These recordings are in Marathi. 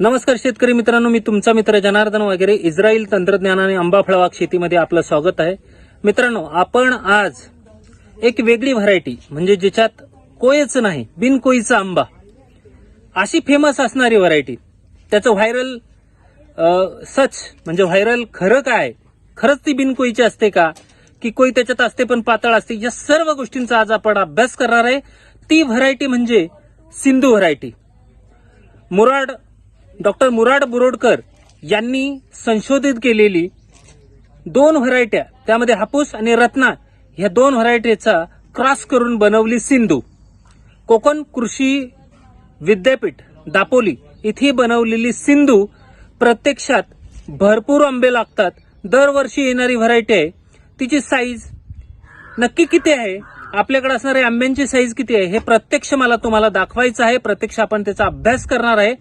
नमस्कार शेतकरी मित्रांनो मी तुमचा मित्र जनार्दन वगैरे. इस्रायल तंत्रज्ञानाने आंबा फळबाग शेतीमध्ये आपलं स्वागत आहे. मित्रांनो आपण आज एक वेगळी व्हरायटी म्हणजे ज्याच्यात कोयच नाही बिनकोईचा आंबा. अशी फेमस असणारी व्हरायटी त्याचं व्हायरल सच म्हणजे व्हायरल खरं काय? खरंच ती बिनकोईची असते का? की कोई त्याच्यात असते पण पातळ असते? या सर्व गोष्टींचा आज आपण अभ्यास करणार आहे. ती व्हरायटी म्हणजे सिंधू व्हरायटी मुराड डॉक्टर मुराड बुरोडकर यांनी संशोधित केलेली दोन व्हरायट्या त्यामध्ये हापूस आणि रत्ना ह्या दोन व्हरायटीचा क्रॉस करून बनवली सिंधू. कोकण कृषी विद्यापीठ दापोली इथे बनवलेली सिंधू प्रत्यक्षात भरपूर आंबे लागतात. दरवर्षी येणारी व्हरायटी आहे. तिची साईज नक्की किती आहे? आपल्याकडे असणारे आंब्यांची साईज किती आहे? हे प्रत्यक्ष मला तुम्हाला दाखवायचं आहे. प्रत्यक्ष आपण त्याचा अभ्यास करणार आहे.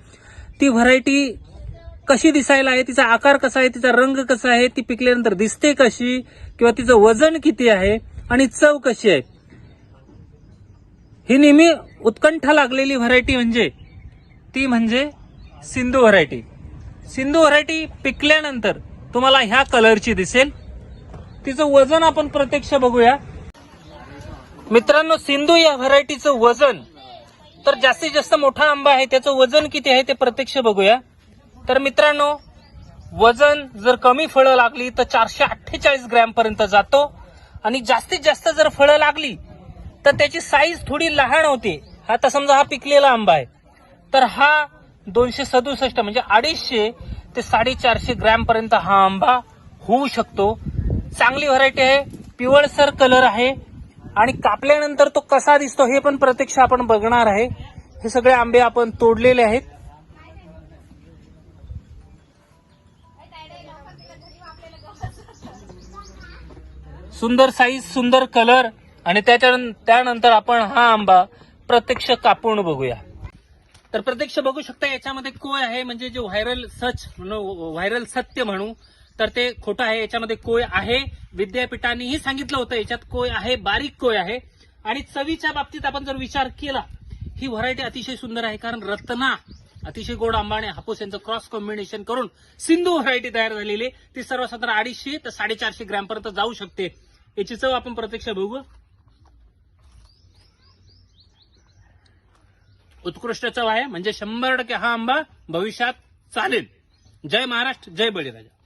ती व्हरायटी कशी दिसायला आहे तिचा आकार कसा आहे तिचा रंग कसा आहे ती पिकल्यानंतर दिसते कशी किंवा तिचं वजन किती आहे आणि चव कशी आहे. ही नेहमी उत्कंठा लागलेली व्हरायटी म्हणजे ती म्हणजे सिंधू व्हरायटी सिंधू व्हरायटी पिकल्यानंतर तुम्हाला ह्या कलरची दिसेल. तिचं वजन आपण प्रत्यक्ष बघूया. मित्रांनो सिंधू या व्हरायटीचं वजन तर जास्तीत जास्त मोठा आंबा आहे त्याचं वजन किती आहे ते प्रत्यक्ष बघूया. तर मित्रांनो वजन जर कमी फळं लागली तर चारशे अठ्ठेचाळीस ग्रॅमपर्यंत जातो. आणि जास्तीत जास्त जर फळं लागली तर त्याची साईज थोडी लहान होते. आता समजा हा पिकलेला आंबा आहे. तर हा दोनशे सदुसष्ट म्हणजे अडीचशे ते साडेचारशे ग्रॅमपर्यंत हा आंबा होऊ शकतो. चांगली व्हरायटी आहे पिवळसर कलर आहे. आणि कापल्यानंतर तो कसा दिसतो हे पण प्रत्यक्ष आपण बघणार आहे. हे सगळे आंबे आपण तोडलेले आहेत. सुंदर साईज सुंदर कलर आणि त्याच्या त्यानंतर आपण हा आंबा प्रत्यक्ष कापून बघूया. तर प्रत्यक्ष बघू शकता याच्यामध्ये कोय आहे म्हणजे जे व्हायरल सच म्हणू व्हायरल सत्य म्हणू तर ते खोटं आहे याच्यामध्ये कोय आहे? विद्यापीठानेही सांगितलं होतं याच्यात कोय आहे? बारीक कोय आहे? आणि चवीच्या बाबतीत आपण जर विचार केला ही व्हरायटी अतिशय सुंदर आहे कारण रत्ना अतिशय गोड आंबा आणि हापूस यांचं क्रॉस कॉम्बिनेशन करून सिंधू व्हरायटी तयार झालेली ती सर्वसाधारण अडीचशे तर साडेचारशे ग्रॅम पर्यंत जाऊ शकते. याची चव आपण प्रत्यक्ष बघू. उत्कृष्ट चव आहे म्हणजे शंभर टक्के हा आंबा भविष्यात चालेल. जय महाराष्ट्र जय बळीराजा.